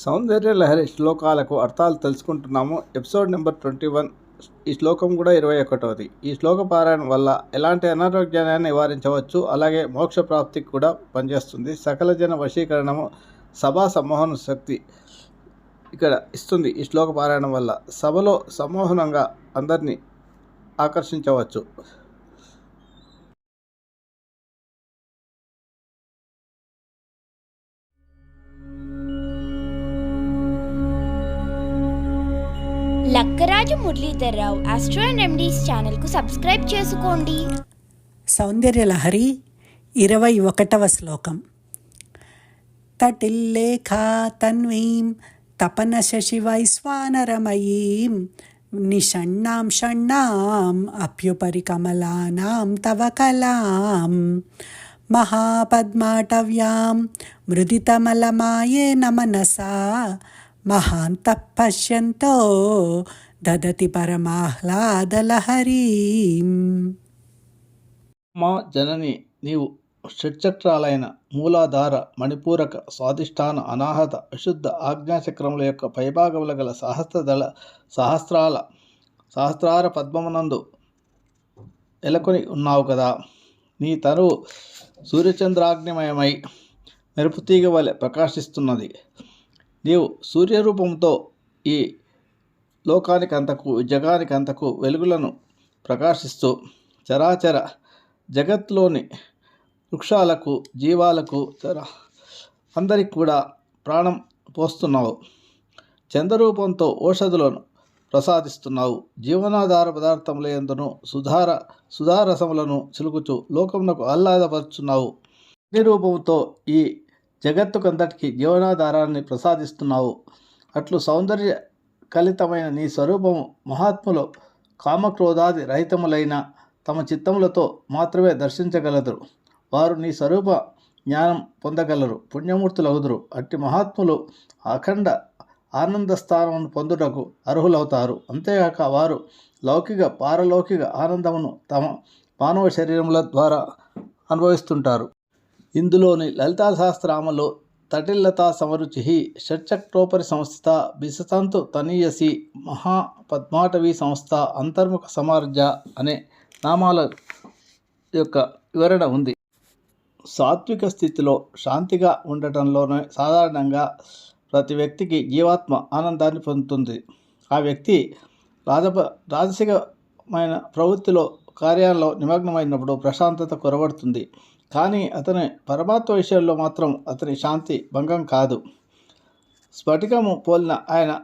సౌందర్య లహరి శ్లోకాలకు అర్థాలు తెలుసుకుంటున్నాము. Episode number twenty one. ఈ శ్లోకం కూడా ఇరవై ఒకటవది ఈ శ్లోక పారాయణం వల్ల ఎలాంటి అనారోగ్యాన్ని నివారించవచ్చు? అలాగే మోక్ష ప్రాప్తికి కూడా పనిచేస్తుంది. సకల జన వశీకరణము సభా సమ్మోహన శక్తి ఇక్కడ ఇస్తుంది. ఈ శ్లోక పారాయణం వల్ల సభలో సమ్మోహనంగా అందరినీ ఆకర్షించవచ్చు. Nagaraju Muralidharrao astro and remedies ఛానల్కు సబ్స్క్రైబ్ చేసుకోండి. సౌందర్యలహరి ఇరవై ఒకటవ శ్లోకం. తటిల్లేఖా తన్వీం తపన శశివైశ్వానరమయీం నిషణ్ణాం షణ్ణాం అభ్యుపరి కమలానాం తవ కలాం. మహాపద్మాటవ్యాం మృదితమలమాయే నమనసా మహాంతః పశ్యంతో దదతి పరమాహ్లాదలహరీం మా జనని నీవు షట్చక్రాలైన మూలాధార మణిపూరక స్వాధిష్టాన అనాహత విశుద్ధ ఆజ్ఞాచక్రముల యొక్క పైభాగముల గల సహస్రదళ సహస్రాల సహస్రార పద్మమునందు ఎలకొని ఉన్నావు కదా. నీ తనువు సూర్యచంద్రాగ్నిమయమై మెరుపుతీగ వలె ప్రకాశిస్తున్నది. నీవు సూర్యరూపంతో ఈ లోకానికంతకు జగానికంతకు వెలుగులను ప్రకాశిస్తూ చరాచర జగత్లోని వృక్షాలకు జీవాలకు చర అందరికి కూడా ప్రాణం పోస్తున్నావు. చంద్రరూపంతో ఔషధులను ప్రసాదిస్తున్నావు. జీవనాధార పదార్థముల ఎందును సుధార సుధారసములను చిలుకుచు లోకమునకు ఆహ్లాదపరుచున్నావు. అగ్ని రూపంతో ఈ జగత్తుకంతటికి జీవనాధారాన్ని ప్రసాదిస్తున్నావు. అట్లు సౌందర్య కలితమైన నీ స్వరూపము మహాత్ములు కామక్రోధాది రహితములైన తమ చిత్తములతో మాత్రమే దర్శించగలరు వారు నీ స్వరూప జ్ఞానం పొందగలరు పుణ్యమూర్తులవుదురు అట్టి మహాత్ములు అఖండ ఆనంద స్థానమును పొందుటకు అర్హులవుతారు. అంతేగాక వారు లౌకిక పారలౌకిక ఆనందమును తమ మానవ శరీరముల ద్వారా అనుభవిస్తుంటారు. ఇందులోని లలితా సహస్రామలో తటిల్లతా సమరుచి షట్చక్రోపరి సంస్థ బిసతంతు తనీయసి మహాపద్మాటవీ సంస్థ అంతర్ముఖ సమార్జ అనే నామాల యొక్క వివరణ ఉంది. సాత్విక స్థితిలో శాంతిగా ఉండటంలోనే సాధారణంగా ప్రతి వ్యక్తికి జీవాత్మ ఆనందాన్ని పొందుతుంది. ఆ వ్యక్తి రాజప రాజసికమైన ప్రవృత్తిలో కార్యాల్లో నిమగ్నమైనప్పుడు ప్రశాంతత కొరబడుతుంది కానీ అతని పరమాత్మ విషయంలో మాత్రం అతని శాంతి భంగం కాదు. స్ఫటికము పోలిన ఆయన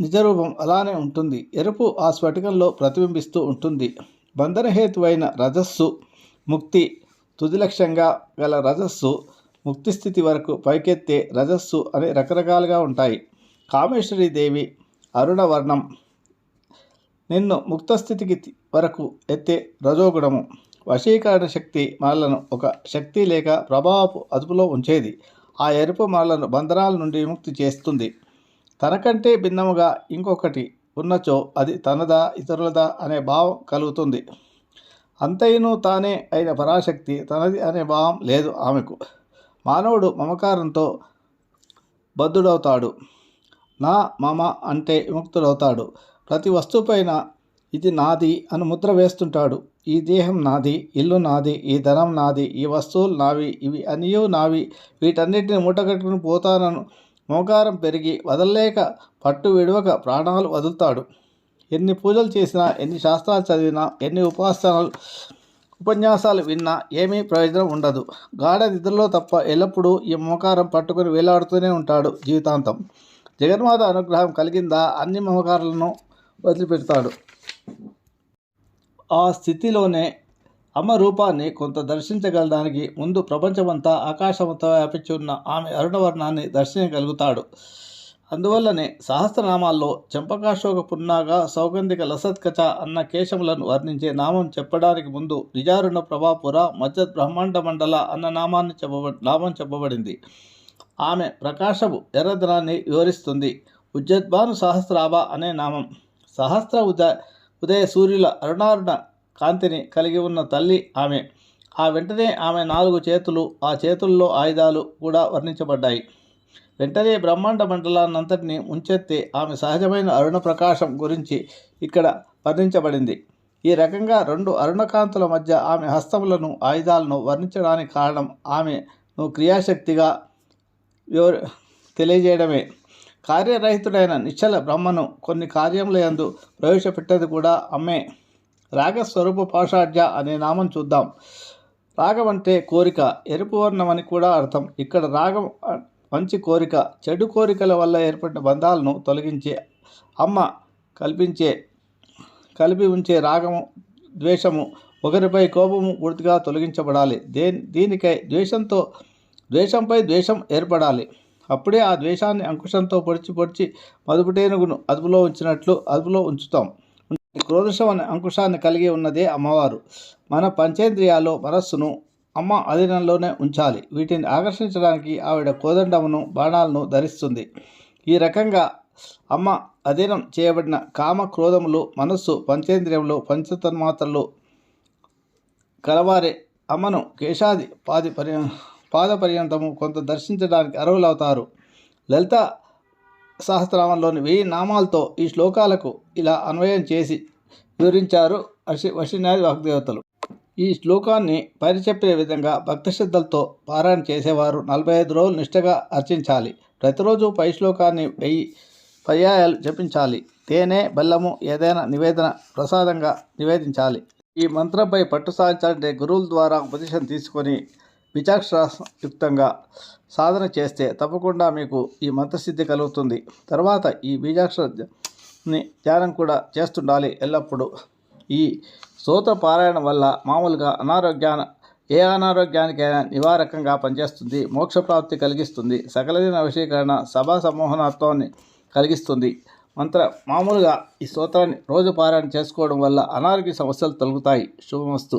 నిజరూపం అలానే ఉంటుంది. ఎరుపు ఆ స్ఫటికంలో ప్రతిబింబిస్తూ ఉంటుంది. బంధనహేతువైన రజస్సు ముక్తి తుది లక్ష్యంగా గల రజస్సు ముక్తి స్థితి వరకు పైకెత్తే రజస్సు అని రకరకాలుగా ఉంటాయి. కామేశ్వరీ దేవి అరుణవర్ణం నిన్ను ముక్తస్థితికి వరకు ఎత్తే రజోగుణము. వశీకరణ శక్తి మనలను ఒక శక్తి లేక ప్రభావపు అదుపులో ఉంచేది. ఆ ఎరుపు మనలను బంధనాల నుండి విముక్తి చేస్తుంది. తనకంటే భిన్నముగా ఇంకొకటి ఉన్నచో అది తనదా ఇతరులదా అనే భావం కలుగుతుంది. అంతైను తానే అయిన పరాశక్తి తనది అనే భావం లేదు ఆమెకు. మానవుడు మమకారంతో బద్ధుడవుతాడు. నా మమ అంటే విముక్తుడవుతాడు. ప్రతి వస్తువుపైన ఇది నాది అని ముద్ర వేస్తుంటాడు. ఈ దేహం నాది ఇల్లు నాది ఈ ధనం నాది ఈ వస్తువులు నావి ఇవి అనియు నావి. వీటన్నిటిని మూటగట్టుకుని పోతానను. మోకారం పెరిగి వదలలేక పట్టు విడవక ప్రాణాలు వదులుతాడు. ఎన్ని పూజలు చేసినా ఎన్ని శాస్త్రాలు చదివినా ఎన్ని ఉపాసనలు ఉపన్యాసాలు విన్నా ఏమీ ప్రయోజనం ఉండదు. గాఢ నిద్రలో తప్ప ఎల్లప్పుడూ ఈ మోకారం పట్టుకుని వేలాడుతూనే ఉంటాడు జీవితాంతం. జగన్మాత అనుగ్రహం కలిగిందా అన్ని మోకారులను వదిలిపెడతాడు. ఆ స్థితిలోనే అమ్మ రూపాన్ని కొంత దర్శించగలడానికి ముందు ప్రపంచమంతా ఆకాశమంతా వ్యాపించి ఉన్న ఆమె అరుణవర్ణాన్ని దర్శించగలుగుతాడు. అందువల్లనే సహస్రనామాల్లో చంపకాశోక పున్నాగ సౌగంధిక లసత్కచ అన్న కేశములను వర్ణించే నామం చెప్పడానికి ముందు నిజారుణ ప్రభాపుర మధ్య బ్రహ్మాండ మండల అన్న నామాన్ని చెప్పబ నామం చెప్పబడింది. ఆమె ప్రకాశపు ఎర్రదనాన్ని వివరిస్తుంది. ఉజ్జద్భాను సహస్రాభ అనే నామం. సహస్ర ఉద ఉదయ సూర్యుల అరుణారుణ కాంతిని కలిగి ఉన్న తల్లి ఆమె. ఆ వెంటనే ఆమె నాలుగు చేతులు ఆ చేతుల్లో ఆయుధాలు కూడా వర్ణించబడ్డాయి. వెంటనే బ్రహ్మాండ మండలాన్నంతటిని ముంచెత్తి ఆమె సహజమైన అరుణ ప్రకాశం గురించి ఇక్కడ వర్ణించబడింది. ఈ రకంగా రెండు అరుణకాంతుల మధ్య ఆమె హస్తములను ఆయుధాలను వర్ణించడానికి కారణం ఆమెను క్రియాశక్తిగా వివర తెలియజేయడమే. కార్యరహితుడైన నిశ్చల బ్రహ్మను కొన్ని కార్యముల యందు ప్రవేశపెట్టేది కూడా అమ్మే. రాగస్వరూప పాషాఢ్య అనే నామం చూద్దాం. రాగం అంటే కోరిక ఎరుపు వర్ణం అని కూడా అర్థం. ఇక్కడ రాగం మంచి కోరిక చెడు కోరికల వల్ల ఏర్పడిన బంధాలను తొలగించే అమ్మ కల్పించే కలిపి ఉంచే రాగము ద్వేషము ఒకరిపై కోపము పూర్తిగా తొలగించబడాలి. దే దీనికై ద్వేషంతో ద్వేషంపై ద్వేషం ఏర్పడాలి. అప్పుడే ఆ ద్వేషాన్ని అంకుశంతో పొడిచి పొడిచి మదుపుటేనుగును అదుపులో ఉంచినట్లు అదుపులో ఉంచుతాం. క్రోధశం అనే అంకుశాన్ని కలిగి ఉన్నదే అమ్మవారు. మన పంచేంద్రియాల్లో మనస్సును అమ్మ అధీనంలోనే ఉంచాలి. వీటిని ఆకర్షించడానికి ఆవిడ కోదండమును బాణాలను ధరిస్తుంది. ఈ రకంగా అమ్మ అధీనం చేయబడిన కామ క్రోధములు మనస్సు పంచేంద్రియములు పంచతన్మాత్రలు కలవారే అమ్మను కేశాది పాది పరి పాద పర్యంతము కొంత దర్శించడానికి అర్హులవుతారు. లలిత సహస్రనామంలోని వెయ్యి నామాలతో ఈ శ్లోకాలకు ఇలా అన్వయం చేసి వివరించారు వశి వశినాది వాగ్దేవతలు. ఈ శ్లోకాన్ని పరిచెప్పే విధంగా భక్తిశ్రద్ధలతో పారాయణ చేసేవారు నలభై ఐదు రోజులు నిష్టగా అర్చించాలి. ప్రతిరోజు పై శ్లోకాన్ని వెయ్యి పర్యాయాలు జపించాలి. తేనె బెల్లము ఏదైనా నివేదన ప్రసాదంగా నివేదించాలి. ఈ మంత్రంపై పట్టు సాధించాలంటే గురువుల ద్వారా ఉపదేశం తీసుకొని విచాక్షయుక్తంగా సాధన చేస్తే తప్పకుండా మీకు ఈ మంత్రసిద్ధి కలుగుతుంది. తర్వాత ఈ బీజాక్షరని ధ్యానం కూడా చేస్తుండాలి ఎల్లప్పుడూ. ఈ స్తోత్ర పారాయణం వల్ల మామూలుగా అనారోగ్యాన ఏ అనారోగ్యానికైనా నివారకంగా పనిచేస్తుంది మోక్షప్రాప్తి కలిగిస్తుంది సకలదిన వశీకరణ సభా సమ్మోహనత్వాన్ని కలిగిస్తుంది. మంత్ర మామూలుగా ఈ స్తోత్రాన్ని రోజు పారాయణ చేసుకోవడం వల్ల అనారోగ్య సమస్యలు తొలగుతాయి. శుభమస్తు.